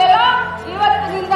ಜಿಲ್ಲೆಯ ಇವತ್ತಿನಿಂದ